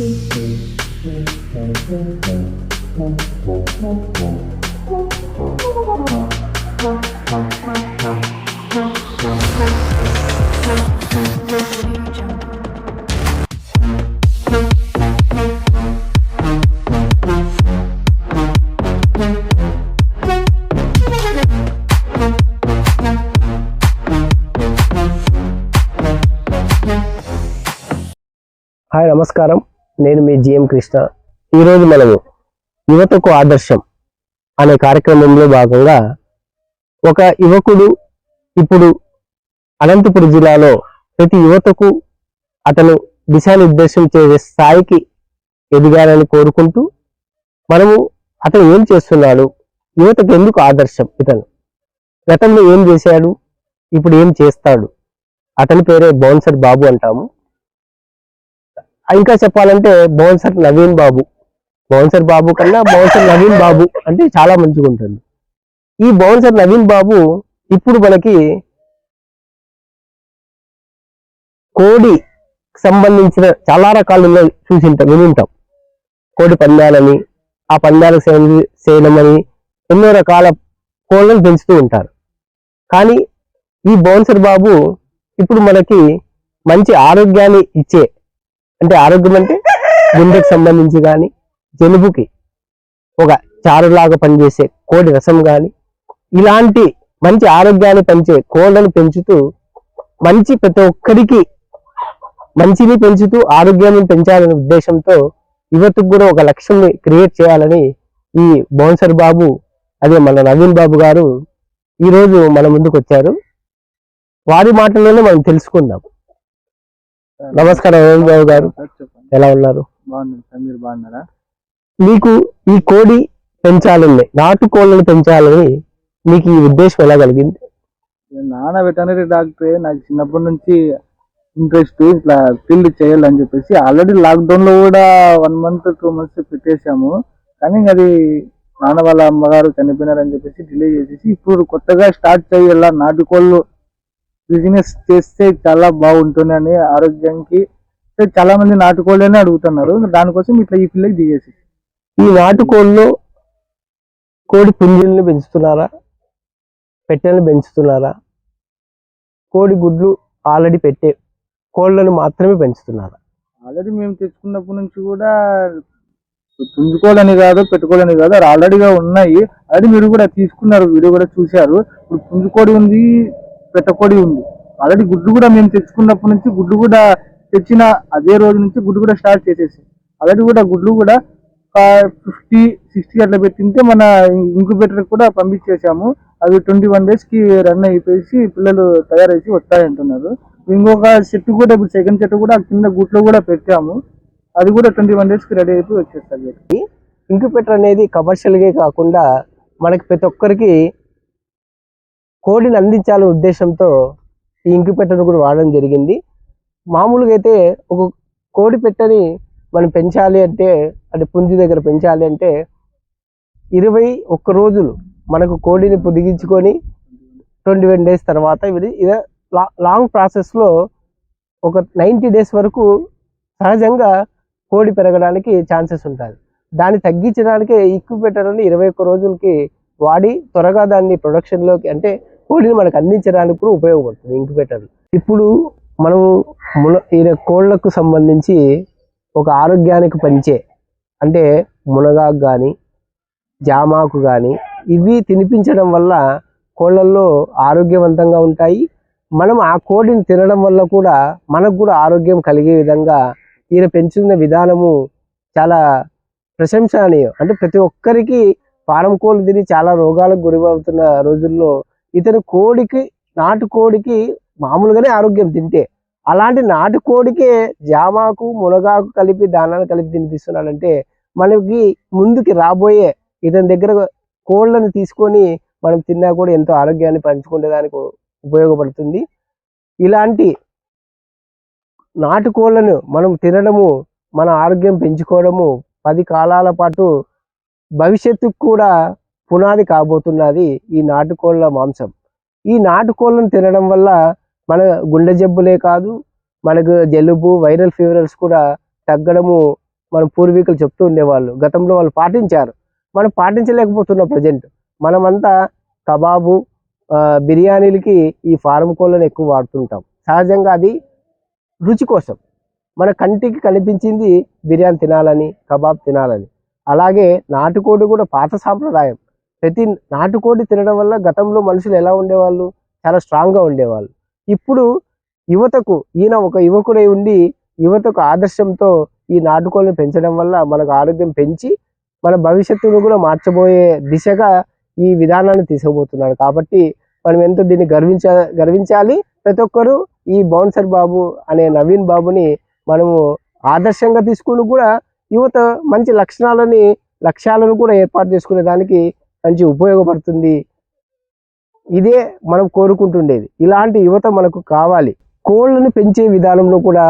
Hi, Namaskaram. నేను మీ GM Krishna. ఈరోజు మనము యువతకు ఆదర్శం అనే కార్యక్రమంలో భాగంగా ఒక యువకుడు ఇప్పుడు అనంతపురం జిల్లాలో ప్రతి యువతకు అతను దిశానిర్దేశం చేసే స్థాయికి ఎదిగాలని కోరుకుంటూ మనము అతను ఏం చేస్తున్నాడు యువతకు ఎందుకు ఆదర్శం ఇతను? గతంలో ఏం చేశాడు ఇప్పుడు ఏం చేస్తాడు? అతని పేరే బౌన్సర్ బాబు అంటాము. ఇంకా చెప్పాలంటే బౌన్సర్ నవీన్ బాబు. బౌన్సర్ బాబు కన్నా బౌన్సర్ నవీన్ బాబు అంటే చాలా మంచిగా ఉంటుంది. ఈ బౌన్సర్ నవీన్ బాబు ఇప్పుడు మనకి కోడి సంబంధించిన చాలా రకాలలో చూసింటాం వినుంటాం. కోడి పందాలని ఆ పందాలకు సేవ- చేయడం అని ఎన్నో రకాల కోళ్ళను పెంచుతూ ఉంటారు. కానీ ఈ బౌన్సర్ బాబు ఇప్పుడు మనకి మంచి ఆరోగ్యాన్ని ఇచ్చే అంటే ఆరోగ్యం అంటే గుండెకు సంబంధించి కానీ జలుబుకి ఒక చారులాగా పనిచేసే కోడి రసం కానీ ఇలాంటి మంచి ఆరోగ్యాన్ని పెంచే కోళ్ళను పెంచుతూ మంచి ప్రతి ఒక్కరికి మంచిని పెంచుతూ ఆరోగ్యాన్ని పెంచాలనే ఉద్దేశంతో యువతకు కూడా ఒక లక్ష్యంని క్రియేట్ చేయాలని ఈ బౌన్సర్ బాబు అదే మన నవీన్ బాబు గారు ఈరోజు మన ముందుకు వచ్చారు వారి మాటల్లోనే మనం తెలుసుకుందాం. నమస్కారం నవీన్ బాబు గారు? ఎలా ఉన్నారు? మీరు బాగున్నారా? మీకు ఈ కోడి పెంచాలని నాటు కోళ్ళని పెంచాలని మీకు ఈ ఉద్దేశం ఎలా కలిగింది? నేను నాన్న వెటనరీ డాక్టరే నాకు చిన్నప్పటి నుంచి ఇంట్రెస్ట్ ఇట్లా ఫీల్డ్ చేయాలని చెప్పేసి ఆల్రెడీ లాక్డౌన్లో కూడా వన్ మంత్ టూ మంత్స్ పెట్టేశాము. కానీ అది నాన్న వాళ్ళ అమ్మగారు చనిపోయినారని చెప్పేసి డిలే చేసేసి ఇప్పుడు కొత్తగా స్టార్ట్ చేయాల నాటుకోళ్ళు బిజినెస్ చేస్తే చాలా బాగుంటుందని ఆరోగ్యానికి అంటే చాలా మంది నాటుకోళ్ళనే అడుగుతున్నారు. దానికోసం ఇట్లా ఈ ఫీల్డ్ దిగేసి. ఈ నాటు కోళ్ళు కోడి పుంజుల్ని పెంచుతున్నారా? పెట్టెలను పెంచుతున్నారా? కోడి గుడ్లు ఆల్రెడీ పెట్టే కోళ్ళను మాత్రమే పెంచుతున్నారా? ఆల్రెడీ మేము తెచ్చుకున్నప్పటి నుంచి కూడా పుంజుకోవాలని కాదు పెట్టుకోవాలని కాదు ఆల్రెడీగా ఉన్నాయి. అది మీరు కూడా తీసుకున్నారు వీడియో కూడా చూశారు. ఇప్పుడు పుంజుకోడి ఉంది పెట్టకోడి ఉంది. ఆల్రెడీ గుడ్డు కూడా మేము తెచ్చుకున్నప్పటి నుంచి గుడ్డు కూడా తెచ్చిన అదే రోజు నుంచి గుడ్డు కూడా స్టార్ట్ చేసేసి. ఆల్రెడీ కూడా గుడ్లు కూడా ఫిఫ్టీ సిక్స్టీ అట్లా పెట్టింటే మన ఇంక్యుబేటర్ కూడా పంపించేసాము అవి ట్వంటీ వన్ డేస్కి రన్ అయిపోయి పిల్లలు తయారైసి వస్తాయంటున్నారు ఇంకొక చెట్టు కూడా ఇప్పుడు సెకండ్ చెట్టు కూడా కింద గుట్లో కూడా పెట్టాము. అది కూడా ట్వంటీ వన్ డేస్కి రెడీ అయిపోయి వచ్చేస్తుంది. ఇంక్యుబేటర్ అనేది కమర్షియల్గా కాకుండా మనకి ప్రతి ఒక్కరికి కోడిని అందించాలనే ఉద్దేశంతో ఈ ఇంక్యుబేటర్ కూడా వాడడం జరిగింది. మామూలుగా అయితే ఒక కోడి పెట్టని మనం పెంచాలి అంటే అంటే పుంజు దగ్గర పెంచాలి అంటే ఇరవై ఒక్క రోజులు మనకు కోడిని పొదిగించుకొని ట్వంటీ వన్ డేస్ తర్వాత ఇది ఇది లా- లాంగ్ ప్రాసెస్లో ఒక నైంటీ డేస్ వరకు సహజంగా కోడి పెరగడానికి ఛాన్సెస్ ఉంటుంది దాన్ని తగ్గించడానికే ఇంక్యుబేటర్ని ఇరవై ఒక్క రోజులకి వాడి త్వరగా దాన్ని ప్రొడక్షన్లోకి అంటే కోడిని మనకు అందించడానికి కూడా ఉపయోగపడుతుంది ఇంక్యుబేటర్ ఇప్పుడు మనము మున ఈయన కోళ్ళకు సంబంధించి ఒక ఆరోగ్యానికి పంచే అంటే మునగాకు కానీ జామాకు కానీ ఇవి తినిపించడం వల్ల కోళ్ళల్లో ఆరోగ్యవంతంగా ఉంటాయి. మనం ఆ కోడిని తినడం వల్ల కూడా మనకు కూడా ఆరోగ్యం కలిగే విధంగా ఈయన పెంచుకున్న విధానము చాలా ప్రశంసనీయం. అంటే ప్రతి ఒక్కరికి ఫారం కోళ్ళు తిని చాలా రోగాలకు గురవుతున్న రోజుల్లో ఇతను కోడికి నాటు కోడికి మామూలుగానే ఆరోగ్యం తింటే. అలాంటి నాటు కోడికే జామాకు మునగాకు కలిపి దానాన్ని కలిపి తినిపిస్తున్నాడంటే మనకి ముందుకి రాబోయే ఇతని దగ్గర కోళ్ళను తీసుకొని మనం తిన్నా కూడా ఎంతో ఆరోగ్యాన్ని పంచుకునేదానికి ఉపయోగపడుతుంది. ఇలాంటి నాటుకోళ్ళను మనం తినడము మన ఆరోగ్యం పెంచుకోవడము పది కాలాల పాటు భవిష్యత్తుకు కూడా పునాది కాబోతున్నది ఈ నాటుకోళ్ళ మాంసం. ఈ నాటుకోళ్ళను తినడం వల్ల మన గుండె జబ్బులే కాదు మనకు జలుబు వైరల్ ఫీవర్స్ కూడా తగ్గడము మన పూర్వీకులు చెప్తూ ఉండేవాళ్ళు. గతంలో వాళ్ళు పాటించారు. మనం పాటించలేకపోతున్నాం ప్రజెంట్. మనమంతా కబాబు బిర్యానీలకి ఈ ఫారం కోళ్ళను ఎక్కువ వాడుతుంటాం. సహజంగా అది రుచి కోసం. మన కంటికి కనిపించింది బిర్యానీ తినాలని కబాబ్ తినాలని. అలాగే నాటుకోడి కూడా పాత సాంప్రదాయం. ప్రతి నాటుకోడి తినడం వల్ల గతంలో మనుషులు ఎలా ఉండేవాళ్ళు? చాలా స్ట్రాంగ్గా ఉండేవాళ్ళు. ఇప్పుడు యువతకు ఈయన ఒక యువకుడై ఉండి యువతకు ఆదర్శంతో ఈ నాటుకోళ్ళని పెంచడం వల్ల మనకు ఆరోగ్యం పెంచి మన భవిష్యత్తును కూడా మార్చబోయే దిశగా ఈ విధానాన్ని తీసుకుపోతున్నాడు. కాబట్టి మనం ఎంతో దీన్ని గర్వించ గర్వించాలి. ప్రతి ఒక్కరూ ఈ బౌన్సర్ బాబు అనే నవీన్ బాబుని మనము ఆదర్శంగా తీసుకుని కూడా యువత మంచి లక్షణాలని లక్ష్యాలను కూడా ఏర్పాటు చేసుకునే దానికి మంచి ఉపయోగపడుతుంది. ఇదే మనం కోరుకుంటుండేది. ఇలాంటి యువత మనకు కావాలి. కోళ్ళను పెంచే విధానంలో కూడా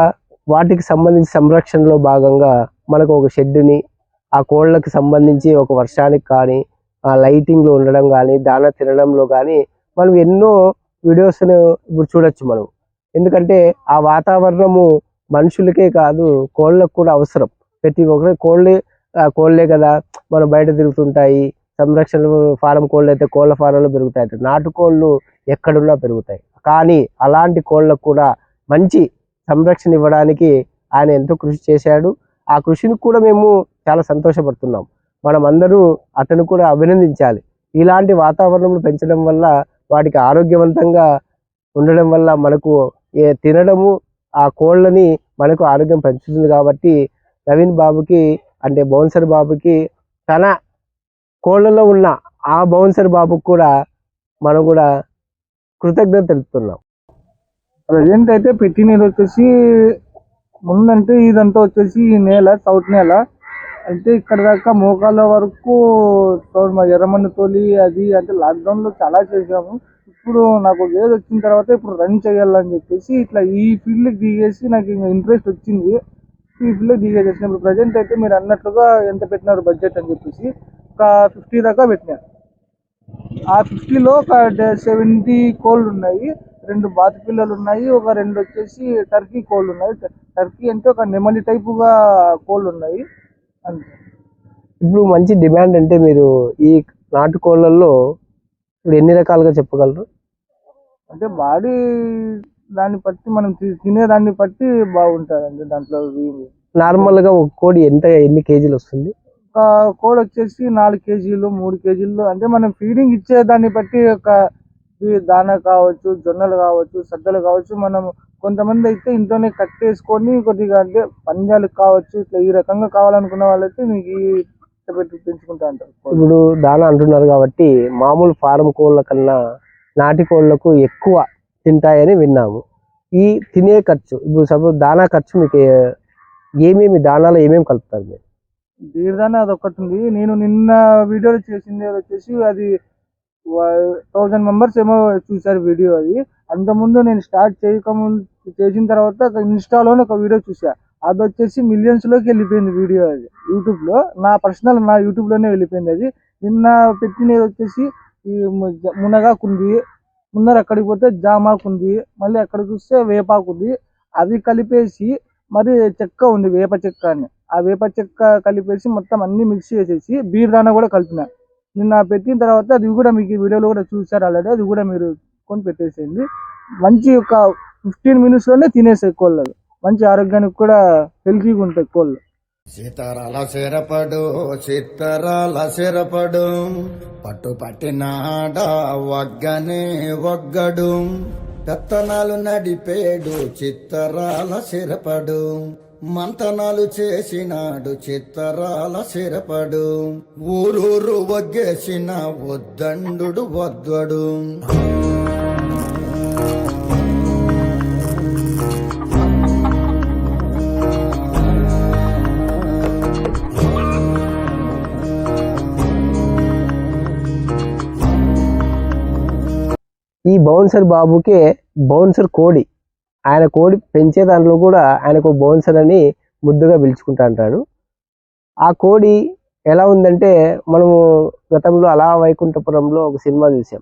వాటికి సంబంధించి సంరక్షణలో భాగంగా మనకు ఒక షెడ్డుని ఆ కోళ్ళకి సంబంధించి ఒక వర్షానికి కానీ ఆ లైటింగ్లో ఉండడం కానీ దాన తినడంలో కానీ మనం ఎన్నో వీడియోస్ను ఇప్పుడు చూడొచ్చు మనం. ఎందుకంటే ఆ వాతావరణము మనుషులకే కాదు కోళ్ళకు కూడా అవసరం. ప్రతి ఒక్కరి కోళ్ళే కోళ్ళే కదా మనం బయట తిరుగుతుంటాయి. సంరక్షణ ఫారం కోళ్ళు అయితే కోళ్ళ ఫారంలో పెరుగుతాయి నాటుకోళ్ళు ఎక్కడున్నా పెరుగుతాయి. కానీ అలాంటి కోళ్ళకు కూడా మంచి సంరక్షణ ఇవ్వడానికి ఆయన ఎంతో కృషి చేశాడు. ఆ కృషిని కూడా మేము చాలా సంతోషపడుతున్నాం. మనం అందరూ అతను కూడా అభినందించాలి. ఇలాంటి వాతావరణంలో పెంచడం వల్ల వాటికి ఆరోగ్యవంతంగా ఉండడం వల్ల మనకు ఏ తినడము ఆ కోళ్ళని మనకు ఆరోగ్యం పెంచుతుంది కాబట్టి నవీన్ బాబుకి అంటే బౌన్సర్ బాబుకి తన కోళ్ళలో ఉన్న ఆ బౌన్సర్ బాబుకి కూడా మనం కూడా కృతజ్ఞత తెలుపుతున్నాం. ప్రజెంట్ అయితే పెట్టి నీరు వచ్చేసి ముందంటే ఇదంతా వచ్చేసి ఈ నేల సౌత్ నేల. అంటే ఇక్కడ దాకా మోకాళ్ళ వరకు తో- మా ఎర్రమన్ను తోలి అది అంటే లాక్డౌన్లో చాలా చేసాము ఇప్పుడు నాకు ఏజ్ వచ్చిన తర్వాత ఇప్పుడు రన్ చేయాలని చెప్పేసి ఇట్లా ఈ ఫీల్డ్కి దిగేసి నాకు ఇంకా ఇంట్రెస్ట్ వచ్చింది. ఈ ఫీల్డ్ దిగేసేసిన ఇప్పుడు ప్రజెంట్ అయితే మీరు అన్నట్లుగా ఎంత పెట్టినారు బడ్జెట్ అని చెప్పేసి ఒక ఫిఫ్టీ దాకా పెట్టినారు ఆ ఫిఫ్టీలో ఒక సెవెంటీ కోళ్ళు ఉన్నాయి రెండు బాతు పిల్లలు ఉన్నాయి ఒక రెండు వచ్చేసి టర్కీ కోళ్ళు ఉన్నాయి. టర్కీ అంటే ఒక నెమలి టైపుగా కోళ్ళు ఉన్నాయి. అంతే. ఇప్పుడు మంచి డిమాండ్ అంటే మీరు ఈ నాటుకోళ్ళల్లో ఇప్పుడు ఎన్ని రకాలుగా చెప్పగలరు? అంటే బాడీ దాన్ని బట్టి మనం తినే దాన్ని బట్టి బాగుంటుంది అండి దాంట్లో. ఇవి. నార్మల్గా ఒక కోడి ఎంత ఎన్ని కేజీలు వస్తుంది? ఒక కోడి వచ్చేసి నాలుగు కేజీలు మూడు కేజీలు. అంటే మనం ఫీడింగ్ ఇచ్చే దాన్ని బట్టి ఒక దాన కావచ్చు జొన్నలు కావచ్చు సద్దలు కావచ్చు మనం కొంతమంది అయితే ఇంట్లోనే కట్టేసుకొని కొద్దిగా అంటే పంజాలకు కావచ్చు ఇట్లా ఈ రకంగా కావాలనుకున్న వాళ్ళైతే మీకు పెట్టి పెంచుకుంటా అంటారు ఇప్పుడు దాన అంటున్నారు కాబట్టి మామూలు ఫారం కోళ్ళ కన్నా నాటి కోళ్ళకు ఎక్కువ తింటాయని విన్నాము. ఈ తినే ఖర్చు ఇప్పుడు సపోజ్ దానా ఖర్చు మీకు ఏమేమి దానాలు ఏమేమి కలుపుతారు మీరు? దీర్ఘాన అది ఒకటి ఉంది. నేను నిన్న వీడియోలో చేసింది అది వచ్చేసి అది థౌజండ్ మెంబర్స్ ఏమో చూసారు వీడియో అది. అంతకుముందు నేను స్టార్ట్ చేయకముందు చేసిన తర్వాత ఇన్స్టాలోనే ఒక వీడియో చూసా అది వచ్చేసి మిలియన్స్లోకి వెళ్ళిపోయింది వీడియో అది. యూట్యూబ్లో. నా పర్సనల్ నా యూట్యూబ్లోనే వెళ్ళిపోయింది అది. నిన్న పెట్టినది వచ్చేసి ఈ మునగాకుంది. ముందర అక్కడికి పోతే జామాకుంది. మళ్ళీ అక్కడ చూస్తే వేపాకుంది. అవి కలిపేసి మరి చెక్క ఉంది వేప చెక్క అని. ఆ వేప చెక్క కలిపేసి మొత్తం అన్ని మిక్స్ చేసేసి బీర్ దానా కూడా కలిపిన. నిన్న పెట్టిన తర్వాత అది కూడా మీకు వీడియోలో కూడా చూసారు ఆల్రెడీ అది కూడా మీరు కొని పెట్టేసేయండి. మంచి ఒక ఫిఫ్టీన్ మినిట్స్లోనే తినేసే కోళ్ళు మంచి ఆరోగ్యానికి కూడా హెల్తీగా ఉంటాయి కోళ్ళు. సీతారాల సిరపడు సీతారాల సిరపడు పట్టు పట్టినాడ వగ్గనే వగ్గడు. పెత్తనాలు నడిపేడు చిత్తరాల సిరపడు. మంతనాలు చేసినాడు చిత్తరాల సిరపడు. ఊరూరు వగ్గేసిన వద్దండు వద్దడు ఈ బౌన్సర్ బాబుకే బౌన్సర్ కోడి. ఆయన కోడి పెంచే దాంట్లో కూడా ఆయనకు బౌన్సర్ అని ముద్దుగా పిలుచుకుంటా అంటాడు. ఆ కోడి ఎలా ఉందంటే మనము గతంలో అలా వైకుంఠపురంలో ఒక సినిమా చూసాం.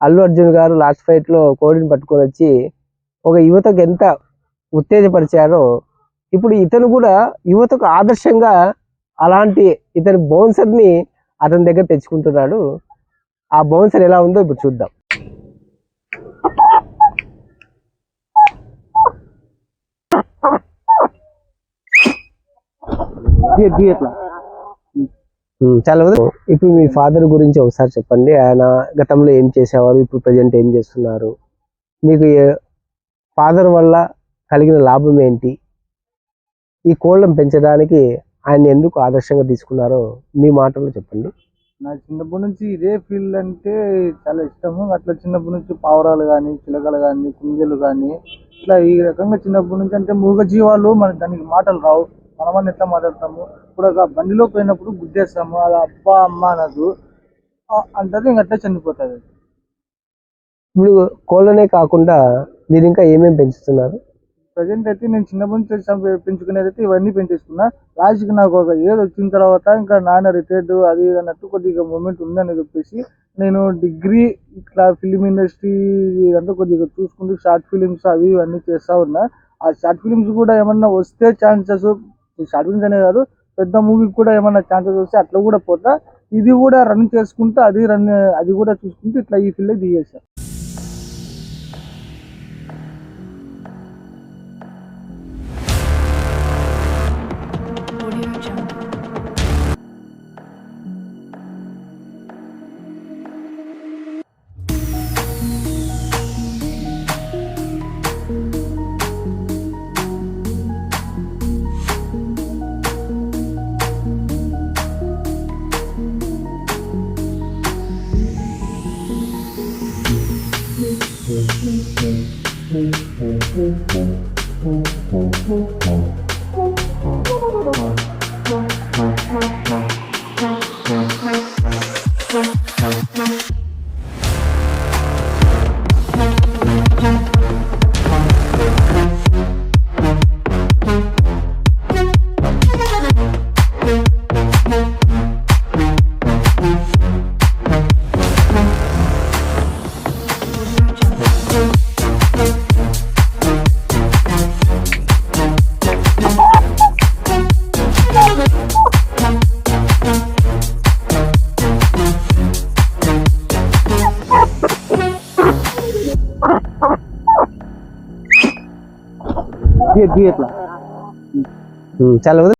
అల్లు అర్జున్ గారు లాస్ట్ ఫైట్లో కోడిని పట్టుకొని వచ్చి ఒక యువతకు ఎంత ఉత్తేజపరిచారో ఇప్పుడు ఇతను కూడా యువతకు ఆదర్శంగా అలాంటి ఇతని బౌన్సర్ని అతని దగ్గర తెచ్చుకుంటున్నాడు. ఆ బౌన్సర్ ఎలా ఉందో ఇప్పుడు చూద్దాం. చాలా ఇప్పుడు మీ ఫాదర్ గురించి ఒకసారి చెప్పండి. ఆయన గతంలో ఏం చేసేవారు? ఇప్పుడు ప్రజెంట్ ఏం చేస్తున్నారు? మీకు ఫాదర్ వల్ల కలిగిన లాభం ఏంటి? ఈ కోళ్ళను పెంచడానికి ఆయన ఎందుకు ఆదర్శంగా తీసుకున్నారో మీ మాటల్లో చెప్పండి. నా చిన్నప్పటి నుంచి ఇదే ఫీల్డ్ అంటే చాలా ఇష్టము. అట్లా చిన్నప్పటి నుంచి పావురాలు కానీ చిలకలు కానీ కుంజలు కానీ ఇట్లా ఈ రకంగా చిన్నప్పటి నుంచి అంటే మూగ జీవాలు మన దానికి మాటలు రావు. మనమని ఎట్లా మాట్లాడతాము? ఇప్పుడు ఒక బండిలో పోయినప్పుడు గుద్దేస్తాము అది అబ్బా అమ్మ అనదు అంటది ఇంక అట్లా చనిపోతుంది. ఇప్పుడు కోళ్ళనే కాకుండా మీరు ఇంకా ఏమేమి పెంచుతున్నారు? ప్రజెంట్ అయితే నేను చిన్నప్పటి నుంచి పెంచుకునేది అయితే ఇవన్నీ పెంచేసుకున్నా. లాస్ట్కి నాకు ఒక ఏజ్ వచ్చిన తర్వాత ఇంకా నాన్న రిటైర్డ్ అది అన్నట్టు కొద్దిగా మూమెంట్ ఉందని చెప్పేసి నేను డిగ్రీ ఇట్లా ఫిలిం ఇండస్ట్రీ అంతా కొద్దిగా చూసుకుంటూ షార్ట్ ఫిలిమ్స్ అవి ఇవన్నీ చేస్తా ఉన్నా. ఆ షార్ట్ ఫిలిమ్స్ కూడా ఏమన్నా వస్తే ఛాన్సెస్ షార్ట్ అనే కాదు పెద్ద మూవీకి కూడా ఏమన్నా ఛాన్సెస్ వస్తే అట్లా కూడా పోతా. ఇది కూడా రన్ చేసుకుంటూ అది రన్ అది కూడా చూసుకుంటూ ఇట్లా ఈ ఫీల్డ్ దిగేసా Thank you. ఇట్లా ఉమ్, చాలా వదిలి-